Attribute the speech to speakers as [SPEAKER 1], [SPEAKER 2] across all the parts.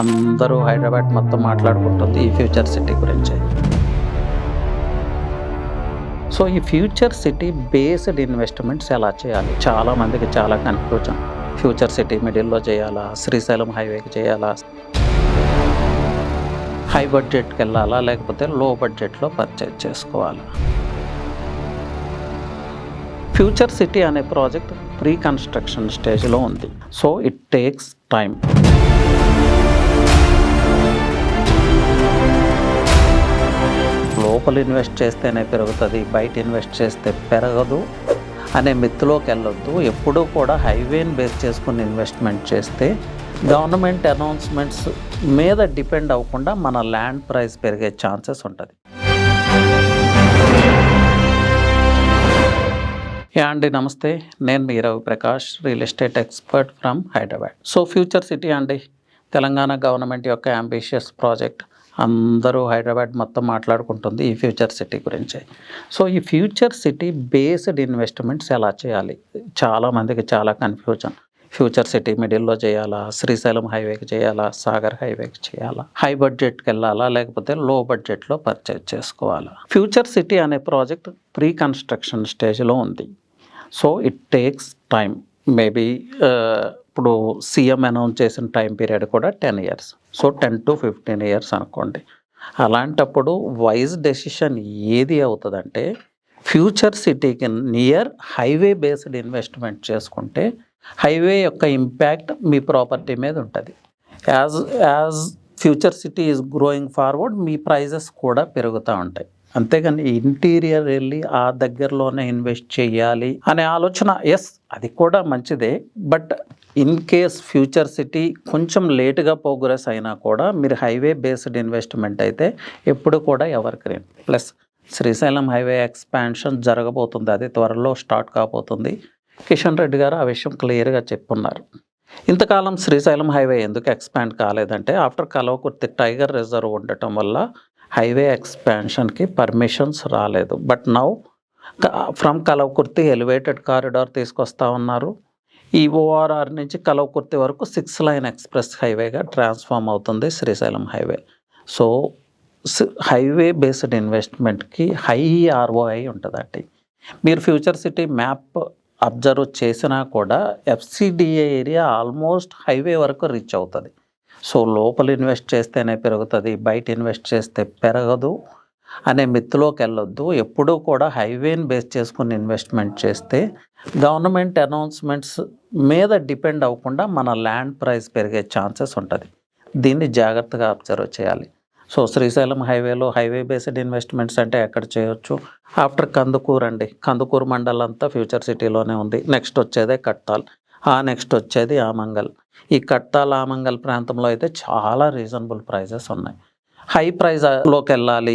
[SPEAKER 1] అందరూ హైదరాబాద్ మొత్తం మాట్లాడుకుంటుంది ఈ ఫ్యూచర్ సిటీ గురించి. సో ఈ ఫ్యూచర్ సిటీ బేస్డ్ ఇన్వెస్ట్మెంట్స్ ఎలా చేయాలి? చాలా మందికి చాలా కన్ఫ్యూజన్. ఫ్యూచర్ సిటీ మిడిల్లో చేయాలా? శ్రీశైలం హైవేకి చేయాలా? హై బడ్జెట్కి వెళ్ళాలా? లేకపోతే లో బడ్జెట్లో పర్చేజ్ చేసుకోవాలా? ఫ్యూచర్ సిటీ అనే ప్రాజెక్ట్ ప్రీ కన్స్ట్రక్షన్ స్టేజ్లో ఉంది. సో ఇట్ టేక్స్ టైం లోపల ఇన్వెస్ట్ చేస్తేనే పెరుగుతుంది బయట ఇన్వెస్ట్ చేస్తే పెరగదు అనే మిత్తులోకి వెళ్ళొద్దు. ఎప్పుడూ కూడా హైవేని బేస్ చేసుకుని ఇన్వెస్ట్మెంట్ చేస్తే గవర్నమెంట్ అనౌన్స్మెంట్స్ మీద డిపెండ్ అవ్వకుండా మన ల్యాండ్ ప్రైస్ పెరిగే ఛాన్సెస్ ఉంటుంది. యా అండి నమస్తే. నేను మీ Ravi Prakash real estate expert from Hyderabad. So future city అండి తెలంగాణ గవర్నమెంట్ యొక్క అంబిషియస్ ప్రాజెక్ట్. అందరూ హైదరాబాద్ మొత్తం మాట్లాడుకుంటుంది ఈ ఫ్యూచర్ సిటీ గురించి. సో ఈ ఫ్యూచర్ సిటీ బేస్డ్ ఇన్వెస్ట్మెంట్స్ ఎలా చేయాలి? చాలా మందికి చాలా కన్ఫ్యూజన్. ఫ్యూచర్ సిటీ మిడిల్లో చేయాలా? శ్రీశైలం హైవేకి చేయాలా? సాగర్ హైవేకి చేయాలా? హై బడ్జెట్కి వెళ్ళాలా? లేకపోతే లో బడ్జెట్లో పర్చేజ్ చేసుకోవాలా? ఫ్యూచర్ సిటీ అనే ప్రాజెక్ట్ ప్రీ కన్స్ట్రక్షన్ స్టేజ్లో ఉంది. So it takes time maybe ఇప్పుడు సీఎం అనౌన్స్ చేసిన టైం పీరియడ్ కూడా ten years so ten to fifteen years అనుకోండి. అలాంటప్పుడు వైజ్ డెసిషన్ ఏది అవుతుందంటే ఫ్యూచర్ సిటీకి నియర్ హైవే బేస్డ్ ఇన్వెస్ట్మెంట్ చేసుకుంటే హైవే యొక్క ఇంపాక్ట్ మీ ప్రాపర్టీ మీద ఉంటుంది. As as future city is growing forward me prices కూడా పెరుగుతూ ఉంటాయి. అంతేగాని ఇంటీరియర్ వెళ్ళి ఆ దగ్గరలోనే ఇన్వెస్ట్ చేయాలి అనే ఆలోచన ఎస్ అది కూడా మంచిదే. But in case future city కొంచెం లేటుగా ప్రోగ్రెస్ అయినా కూడా మీరు హైవే బేస్డ్ ఇన్వెస్ట్మెంట్ అయితే ఎప్పుడు కూడా ఎవరికి ప్లస్ శ్రీశైలం హైవే ఎక్స్పాన్షన్ జరగబోతుంది అది త్వరలో స్టార్ట్ కాబోతుంది. కిషన్ రెడ్డి గారు ఆ విషయం క్లియర్గా చెప్పున్నారు. ఇంతకాలం శ్రీశైలం హైవే ఎందుకు ఎక్స్పాండ్ కాలేదంటే ఆఫ్టర్ కలవకుర్తి టైగర్ రిజర్వ్ ఉండటం వల్ల హైవే ఎక్స్పాన్షన్కి పర్మిషన్స్ రాలేదు. But now from Kalwakurthy elevated corridor తీసుకొస్తా ఉన్నారు. ఈ ఓఆర్ఆర్ నుంచి కలవకుర్తి వరకు సిక్స్ లైన్ ఎక్స్ప్రెస్ హైవేగా ట్రాన్స్ఫార్మ్ అవుతుంది Srisailam highway so highway based ఇన్వెస్ట్మెంట్కి high ROI ఉంటుందండి. మీరు ఫ్యూచర్ సిటీ మ్యాప్ అబ్జర్వ్ చేసినా కూడా ఎఫ్సిడిఏ ఏరియా ఆల్మోస్ట్ హైవే వరకు రీచ్ అవుతుంది. సో లోపల ఇన్వెస్ట్ చేస్తేనే పెరుగుతుంది బయట ఇన్వెస్ట్ చేస్తే పెరగదు. అనే మిత్తులోకి వెళ్ళొద్దు. ఎప్పుడూ కూడా హైవేని బేస్ చేసుకుని ఇన్వెస్ట్మెంట్ చేస్తే గవర్నమెంట్ అనౌన్స్మెంట్స్ మీద డిపెండ్ అవ్వకుండా మన ల్యాండ్ ప్రైస్ పెరిగే ఛాన్సెస్ ఉంటుంది. దీన్ని జాగ్రత్తగా అబ్జర్వ్ చేయాలి. సో శ్రీశైలం హైవేలో హైవే బేస్డ్ ఇన్వెస్ట్మెంట్స్ అంటే ఎక్కడ చేయొచ్చు? ఆఫ్టర్ కందుకూరు అండి. కందుకూరు మండలం అంతా ఫ్యూచర్ సిటీలోనే ఉంది. నెక్స్ట్ వచ్చేదే కట్టాల్. ఆ నెక్స్ట్ వచ్చేది ఆమంగల్. ఈ కట్టాల్ ఆమంగల్ ప్రాంతంలో అయితే చాలా రీజనబుల్ ప్రైజెస్ ఉన్నాయి. హై ప్రైజ్లోకి వెళ్ళాలి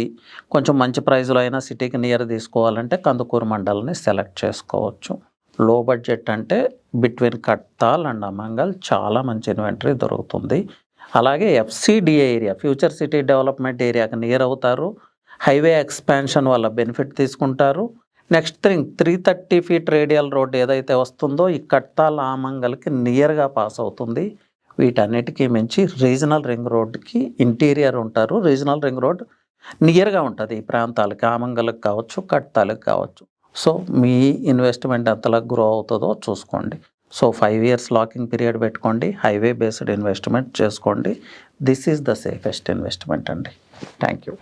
[SPEAKER 1] కొంచెం మంచి ప్రైజ్లో అయినా సిటీకి నియర్ తీసుకోవాలంటే కందుకూరు మండల్ని సెలెక్ట్ చేసుకోవచ్చు. లో బడ్జెట్ అంటే బిట్వీన్ కట్టాల్ అండ్ అమంగల్ చాలా మంచి ఇన్వెంటరీ దొరుకుతుంది. అలాగే FCDA area future city development ఏరియాకి నియర్ అవుతారు. హైవే ఎక్స్పాన్షన్ వల్ల బెనిఫిట్ తీసుకుంటారు. Next thing three thirty feet radial road ఏదైతే వస్తుందో ఈ కట్టాల ఆమంగల్కి నియర్గా పాస్ అవుతుంది. వీటన్నిటికీ మించి రీజనల్ రింగ్ రోడ్కి ఇంటీరియర్ ఉంటారు. రీజనల్ రింగ్ రోడ్ నియర్గా ఉంటుంది. ఈ ప్రాంతాలకి ఆమంగలకు కావచ్చు కట్టాలకు కావచ్చు. సో మీ ఇన్వెస్ట్మెంట్ ఎంతలా గ్రో అవుతుందో చూసుకోండి. So five years locking period పెట్టుకోండి. హైవే బేస్డ్ ఇన్వెస్ట్మెంట్ చేసుకోండి. This is the safest investment అండి. Thank you.